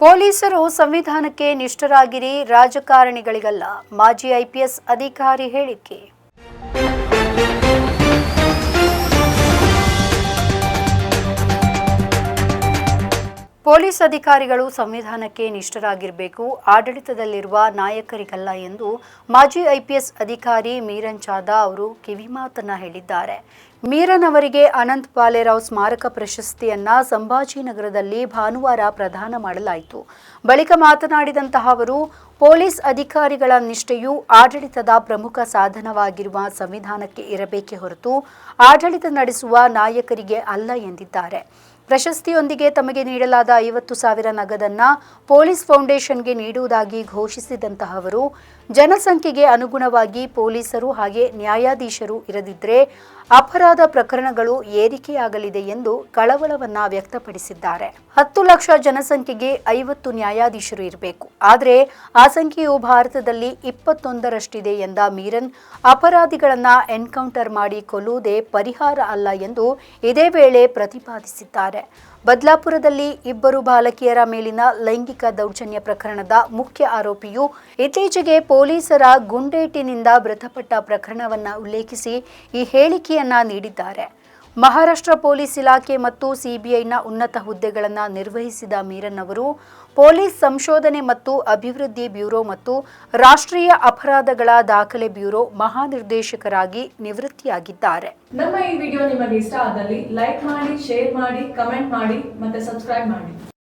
ಪೊಲೀಸರು ಸಂವಿಧಾನಕ್ಕೆ ನಿಷ್ಠರಾಗಿರಿ ರಾಜಕಾರಣಿಗಳಿಗಲ್ಲ ಮಾಜಿ ಐಪಿಎಸ್ ಅಧಿಕಾರಿ ಹೇಳಿಕೆ. ಪೊಲೀಸ್ ಅಧಿಕಾರಿಗಳು ಸಂವಿಧಾನಕ್ಕೆ ನಿಷ್ಠರಾಗಿರಬೇಕು, ಆಡಳಿತದಲ್ಲಿರುವ ನಾಯಕರಿಗಲ್ಲ ಎಂದು ಮಾಜಿ ಐಪಿಎಸ್ ಅಧಿಕಾರಿ ಮೀರನ್ ಚಾದಾ ಅವರು ಕಿವಿಮಾತನ್ನ ಹೇಳಿದ್ದಾರೆ. ಮೀರನ್ ಅವರಿಗೆ ಅನಂತ್ ಪಾಲೇರಾವ್ ಸ್ಮಾರಕ ಪ್ರಶಸ್ತಿಯನ್ನ ಸಂಭಾಜಿನಗರದಲ್ಲಿ ಭಾನುವಾರ ಪ್ರದಾನ ಮಾಡಲಾಯಿತು. ಬಳಿಕ ಮಾತನಾಡಿದಂತಹ ಅವರು, ಪೊಲೀಸ್ ಅಧಿಕಾರಿಗಳ ನಿಷ್ಠೆಯು ಆಡಳಿತದ ಪ್ರಮುಖ ಸಾಧನವಾಗಿರುವ ಸಂವಿಧಾನಕ್ಕೆ ಇರಬೇಕೆ ಹೊರತು ಆಡಳಿತ ನಡೆಸುವ ನಾಯಕರಿಗೆ ಅಲ್ಲ ಎಂದಿದ್ದಾರೆ. ಪ್ರಶಸ್ತಿಯೊಂದಿಗೆ ತಮಗೆ ನೀಡಲಾದ ಐವತ್ತು ಸಾವಿರ ನಗದನ್ನ ಪೊಲೀಸ್ ಫೌಂಡೇಶನ್ಗೆ ನೀಡುವುದಾಗಿ ಘೋಷಿಸಿದಂತಹ ಅವರು ಜನಸಂಖ್ಯೆಗೆ ಅನುಗುಣವಾಗಿ ಪೊಲೀಸರು ಹಾಗೆ ನ್ಯಾಯಾಧೀಶರು ಇರದಿದ್ದರೆ ಅಪರಾಧ ಪ್ರಕರಣಗಳು ಏರಿಕೆಯಾಗಲಿದೆ ಎಂದು ಕಳವಳವನ್ನ ವ್ಯಕ್ತಪಡಿಸಿದ್ದಾರೆ. ಹತ್ತು ಲಕ್ಷ ಜನಸಂಖ್ಯೆಗೆ ಐವತ್ತು ನ್ಯಾಯಾಧೀಶರು ಇರಬೇಕು. ಆದರೆ ಆ ಸಂಖ್ಯೆಯು ಭಾರತದಲ್ಲಿ ಇಪ್ಪತ್ತೊಂದರಷ್ಟಿದೆ ಎಂದ ಮೀರನ್, ಅಪರಾಧಿಗಳನ್ನ ಎನ್ಕೌಂಟರ್ ಮಾಡಿ ಕೊಲ್ಲುವುದೇ ಪರಿಹಾರ ಅಲ್ಲ ಎಂದು ಇದೇ ವೇಳೆ ಪ್ರತಿಪಾದಿಸಿದ್ದಾರೆ. ಬದ್ಲಾಪುರದಲ್ಲಿ ಇಬ್ಬರು ಬಾಲಕಿಯರ ಮೇಲಿನ ಲೈಂಗಿಕ ದೌರ್ಜನ್ಯ ಪ್ರಕರಣದ ಮುಖ್ಯ ಆರೋಪಿಯು ಇತ್ತೀಚೆಗೆ ಪೊಲೀಸರ ಗುಂಡೇಟಿನಿಂದ ಮೃತಪಟ್ಟ ಪ್ರಕರಣವನ್ನ ಉಲ್ಲೇಖಿಸಿ ಈ ಹೇಳಿಕೆಯನ್ನ ನೀಡಿದ್ದಾರೆ. ಮಹಾರಾಷ್ಟ್ರ ಪೊಲೀಸ್ ಇಲಾಖೆ ಮತ್ತು ಸಿಬಿಐನ ಉನ್ನತ ಹುದ್ದೆಗಳನ್ನು ನಿರ್ವಹಿಸಿದ ಮೀರನ್ ಅವರು ಪೊಲೀಸ್ ಸಂಶೋಧನೆ ಮತ್ತು ಅಭಿವೃದ್ಧಿ ಬ್ಯೂರೋ ಮತ್ತು ರಾಷ್ಟ್ರೀಯ ಅಪರಾಧಗಳ ದಾಖಲೆ ಬ್ಯೂರೋ ಮಹಾನಿರ್ದೇಶಕರಾಗಿ ನಿವೃತ್ತಿಯಾಗಿದ್ದಾರೆ. ನಮ್ಮ ಈ ವಿಡಿಯೋ ನಿಮಗೆ ಇಷ್ಟ ಆದಲ್ಲಿ ಲೈಕ್ ಮಾಡಿ, ಶೇರ್ ಮಾಡಿ, ಕಮೆಂಟ್ ಮಾಡಿ ಮತ್ತೆ ಸಬ್ಸ್ಕ್ರೈಬ್ ಮಾಡಿ.